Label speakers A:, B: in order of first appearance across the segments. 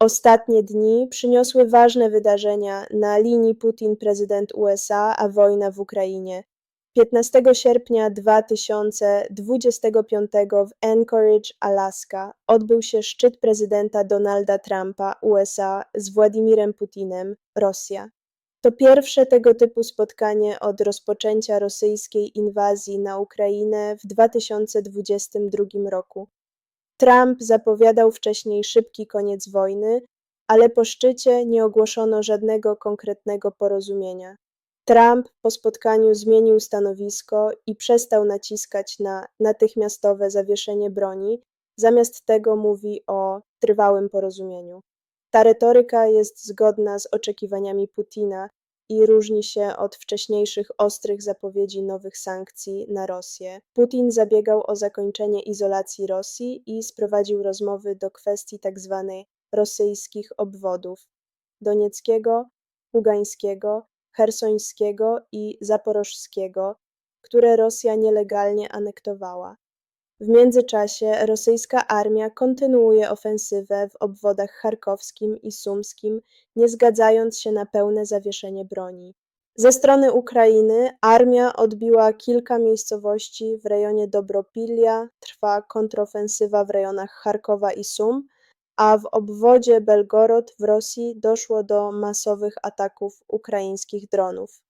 A: Ostatnie dni przyniosły ważne wydarzenia na linii Putin-prezydent USA, a wojna w Ukrainie. 15 sierpnia 2025 w Anchorage, Alaska, odbył się szczyt prezydenta Donalda Trumpa USA z Władimirem Putinem, Rosja. To pierwsze tego typu spotkanie od rozpoczęcia rosyjskiej inwazji na Ukrainę w 2022 roku. Trump zapowiadał wcześniej szybki koniec wojny, ale po szczycie nie ogłoszono żadnego konkretnego porozumienia. Trump po spotkaniu zmienił stanowisko i przestał naciskać na natychmiastowe zawieszenie broni, zamiast tego mówi o trwałym porozumieniu. Ta retoryka jest zgodna z oczekiwaniami Putina i różni się od wcześniejszych ostrych zapowiedzi nowych sankcji na Rosję. Putin zabiegał o zakończenie izolacji Rosji i sprowadził rozmowy do kwestii tzw. rosyjskich obwodów donieckiego, ługańskiego, chersońskiego i zaporożskiego, które Rosja nielegalnie anektowała. W międzyczasie rosyjska armia kontynuuje ofensywę w obwodach charkowskim i sumskim, nie zgadzając się na pełne zawieszenie broni. Ze strony Ukrainy armia odbiła kilka miejscowości w rejonie Dobropilia, trwa kontrofensywa w rejonach Charkowa i Sum, a w obwodzie Belgorod w Rosji doszło do masowych ataków ukraińskich dronów.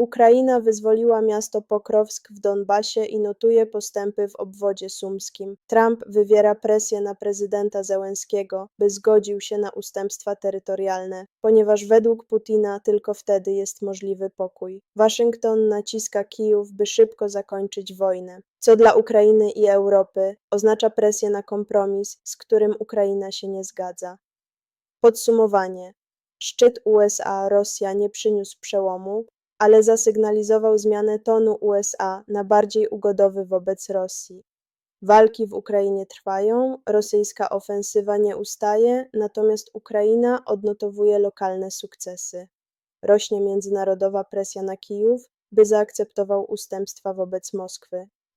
A: Ukraina wyzwoliła miasto Pokrowsk w Donbasie i notuje postępy w obwodzie sumskim. Trump wywiera presję na prezydenta Zełenskiego, by zgodził się na ustępstwa terytorialne, ponieważ według Putina tylko wtedy jest możliwy pokój. Waszyngton naciska Kijów, by szybko zakończyć wojnę, co dla Ukrainy i Europy oznacza presję na kompromis, z którym Ukraina się nie zgadza. Podsumowanie. Szczyt USA-Rosja nie przyniósł przełomu, ale zasygnalizował zmianę tonu USA na bardziej ugodowy wobec Rosji. Walki w Ukrainie trwają, rosyjska ofensywa nie ustaje, natomiast Ukraina odnotowuje lokalne sukcesy. Rośnie międzynarodowa presja na Kijów, by zaakceptował ustępstwa wobec Moskwy.